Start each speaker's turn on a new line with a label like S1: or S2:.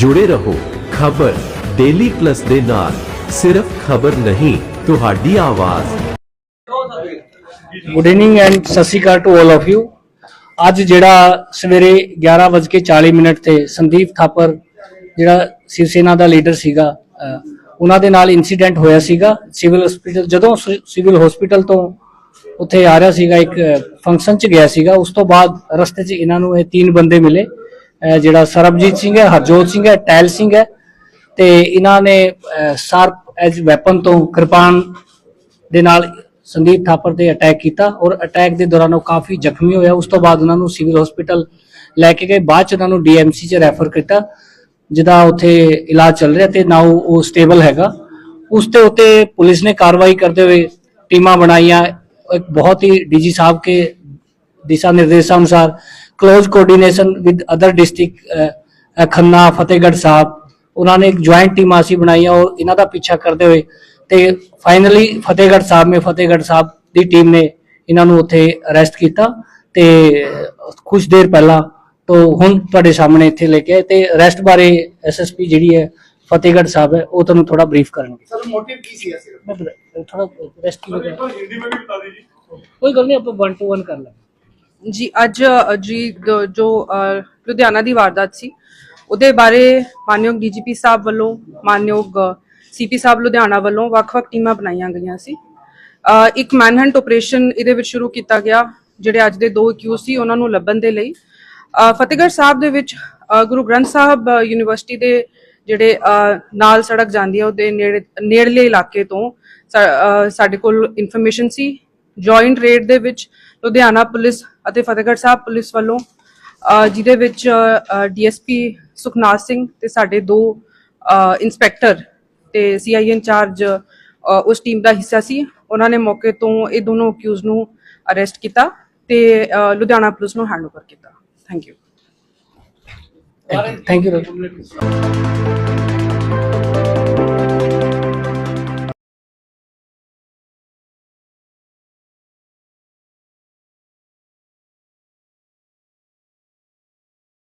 S1: ਜੁੜੇ ਰਹੋ। ਖਬਰ ਡੇਲੀ ਪਲੱਸ ਦੇ ਨਾਲ। ਸਿਰਫ ਖਬਰ ਨਹੀਂ, ਤੁਹਾਡੀ ਆਵਾਜ਼।
S2: ਗੁੱਡ ਇਵਨਿੰਗ ਐਂਡ ਸਤਿ ਸ਼੍ਰੀ ਅਕਾਲ ਟੂ ਆਲ ਆਫ ਯੂ ਅੱਜ ਜਿਹੜਾ ਸਵੇਰੇ 11:40 ਮਿੰਟ ਤੇ ਸੰਦੀਪ ਥਾਪਰ, ਜਿਹੜਾ ਸ਼ਿਵ ਸੈਨਾ ਦਾ ਲੀਡਰ ਸੀਗਾ ਉਹਨਾਂ ਦੇ ਨਾਲ ਇਨਸੀਡੈਂਟ ਹੋਇਆ ਸੀਗਾ। ਸਿਵਲ ਹਸਪੀਟਲ ਜਦੋਂ ਸਿਵਲ ਹਸਪੀਟਲ ਤੋਂ ਉੱਥੇ ਆ ਰਿਹਾ ਸੀਗਾ, ਇੱਕ ਫੰਕਸ਼ਨ 'ਚ ਗਿਆ ਸੀਗਾ। ਉਸ ਤੋਂ ਬਾਅਦ ਰਸਤੇ 'ਚ ਇਹਨਾਂ ਨੂੰ ਇਹ ਤਿੰਨ ਬੰਦੇ ਮਿਲੇ। ਜਿਹੜਾ ਸਰਬਜੀਤ ਸਿੰਘ ਹੈ, ਹਰਜੋਤ ਸਿੰਘ ਹੈ ਟੈਲ ਸਿੰਘ ਹੈ ਤੇ ਇਹਨਾਂ ਨੇ ਸ਼ਾਰਪ ਐਜ ਵੈਪਨ ਤੋਂ ਕਿਰਪਾਨ ਦੇ ਨਾਲ ਸੰਦੀਪ ਥਾਪਰ ਤੇ ਅਟੈਕ ਕੀਤਾ ਔਰ ਅਟੈਕ ਦੇ ਦੌਰਾਨ ਉਹ ਕਾਫੀ ਜ਼ਖਮੀ ਹੋਇਆ। ਉਸ ਤੋਂ ਬਾਅਦ ਉਹਨਾਂ ਨੂੰ ਸਿਵਲ ਹਸਪੀਟਲ ਲੈ ਕੇ ਗਏ। ਬਾਅਦ ਚ ਉਹਨਾਂ ਨੂੰ ਡੀਐਮਸੀ ਚ ਰੈਫਰ ਕੀਤਾ, ਜਿਹਦਾ ਉੱਥੇ ਇਲਾਜ ਚੱਲ ਰਿਹਾ ਤੇ ਨਾਓ ਉਹ ਸਟੇਬਲ ਹੈਗਾ। ਉਸ ਤੇ ਉੱਤੇ ਪੁਲਿਸ ਨੇ ਕਾਰਵਾਈ ਕਰਦੇ ਹੋਏ ਟੀਮਾਂ ਬਣਾਈਆਂ। ਇੱਕ ਬਹੁਤ ਹੀ ਡੀਜੀ ਸਾਹਿਬ ਕੇ ਦਿਸ਼ਾ ਨਿਰਦੇਸ਼ਾਂ ਅਨੁਸਾਰ close coordination with other district Khanna Fatehgarh Sahib ਉਹਨਾਂ ਨੇ ਇੱਕ ਜੁਆਇੰਟ ਟੀਮ ਅਸੀਂ ਬਣਾਈਆਂ ਔਰ ਇਹਨਾਂ ਦਾ ਪਿੱਛਾ ਕਰਦੇ ਹੋਏ ਤੇ ਫਾਈਨਲੀ ਫਤਿਹਗੜ੍ਹ ਸਾਹਿਬ ਮੇ ਫਤਿਹਗੜ੍ਹ ਸਾਹਿਬ ਦੀ ਟੀਮ ਨੇ ਇਹਨਾਂ ਨੂੰ ਉੱਥੇ ਅਰੈਸਟ ਕੀਤਾ ਤੇ ਕੁਝ ਦੇਰ ਪਹਿਲਾਂ ਤੋਂ ਹੁਣ ਤੁਹਾਡੇ ਸਾਹਮਣੇ ਇੱਥੇ ਲੈ ਕੇ ਆਏ ਤੇ ਅਰੈਸਟ ਬਾਰੇ ਐਸਐਸਪੀ ਜਿਹੜੀ ਹੈ ਫਤਿਹਗੜ੍ਹ ਸਾਹਿਬ ਹੈ ਉਹ ਤੁਹਾਨੂੰ ਥੋੜਾ ਬਰੀਫ ਕਰਨਗੇ।
S3: ਸਰ ਮੋਟਿਵ ਕੀ ਸੀ ਸਿਰਫ
S2: ਥੋੜਾ ਰੈਸਟ ਵਗੈਰਾ। ਕੋਈ ਗੱਲ ਨਹੀਂ ਆਪਾਂ 1 ਟੂ 1 ਕਰ ਲਾਂਗੇ।
S4: ਜੀ, ਅੱਜ ਜੀ ਜੋ ਲੁਧਿਆਣਾ ਦੀ ਵਾਰਦਾਤ ਸੀ, ਉਹਦੇ ਬਾਰੇ ਮਾਨਯੋਗ ਡੀਜੀਪੀ ਸਾਹਿਬ ਵੱਲੋਂ, ਮਾਨਯੋਗ ਸੀਪੀ ਸਾਹਿਬ ਲੁਧਿਆਣਾ ਵੱਲੋਂ ਵੱਖ-ਵੱਖ ਟੀਮਾਂ ਬਣਾਈਆਂ ਗਈਆਂ ਸੀ। ਇੱਕ ਮੈਨਹੰਟ ਆਪਰੇਸ਼ਨ ਇਹਦੇ ਵਿੱਚ ਸ਼ੁਰੂ ਕੀਤਾ ਗਿਆ, ਜਿਹੜੇ ਅੱਜ ਦੇ ਦੋ ਅਕਿਊਜ਼ ਸੀ, ਉਹਨਾਂ ਨੂੰ ਲੱਭਣ ਦੇ ਲਈ। ਫਤਿਹਗੜ੍ਹ ਸਾਹਿਬ ਦੇ ਵਿੱਚ ਗੁਰੂ ਗ੍ਰੰਥ ਸਾਹਿਬ ਯੂਨੀਵਰਸਿਟੀ ਦੇ ਜਿਹੜੇ ਨਾਲ ਸੜਕ ਜਾਂਦੀ ਹੈ, ਉਹਦੇ ਨੇੜੇ, ਨੇੜਲੇ ਇਲਾਕੇ ਤੋਂ ਸਾ- ਸਾਡੇ ਕੋਲ ਇਨਫੋਰਮੇਸ਼ਨ ਸੀ। ਜੁਆਇੰਟ ਰੇਡ ਦੇ ਵਿੱਚ ਲੁਧਿਆਣਾ ਪੁਲਿਸ ਅਤੇ ਫਤਿਹਗੜ੍ਹ ਸਾਹਿਬ ਪੁਲਿਸ ਵੱਲੋਂ ਜਿਹਦੇ ਵਿੱਚ ਡੀਐਸਪੀ ਸੁਖਨਾਥ ਸਿੰਘ ਤੇ ਸਾਡੇ ਦੋ ਅ, ਇੰਸਪੈਕਟਰ ਤੇ ਸੀਆਈ ਇੰਚਾਰਜ ਉਸ ਟੀਮ ਦਾ ਹਿੱਸਾ ਸੀ। ਉਹਨਾਂ ਨੇ ਮੌਕੇ ਤੋਂ ਇਹ ਦੋਨੋਂ ਅਕਿਊਜ਼ ਨੂੰ ਅਰੈਸਟ ਕੀਤਾ ਤੇ ਲੁਧਿਆਣਾ ਪੁਲਿਸ ਨੂੰ ਹੈਂਡਓਵਰ ਕੀਤਾ। Thank you.
S2: Thank you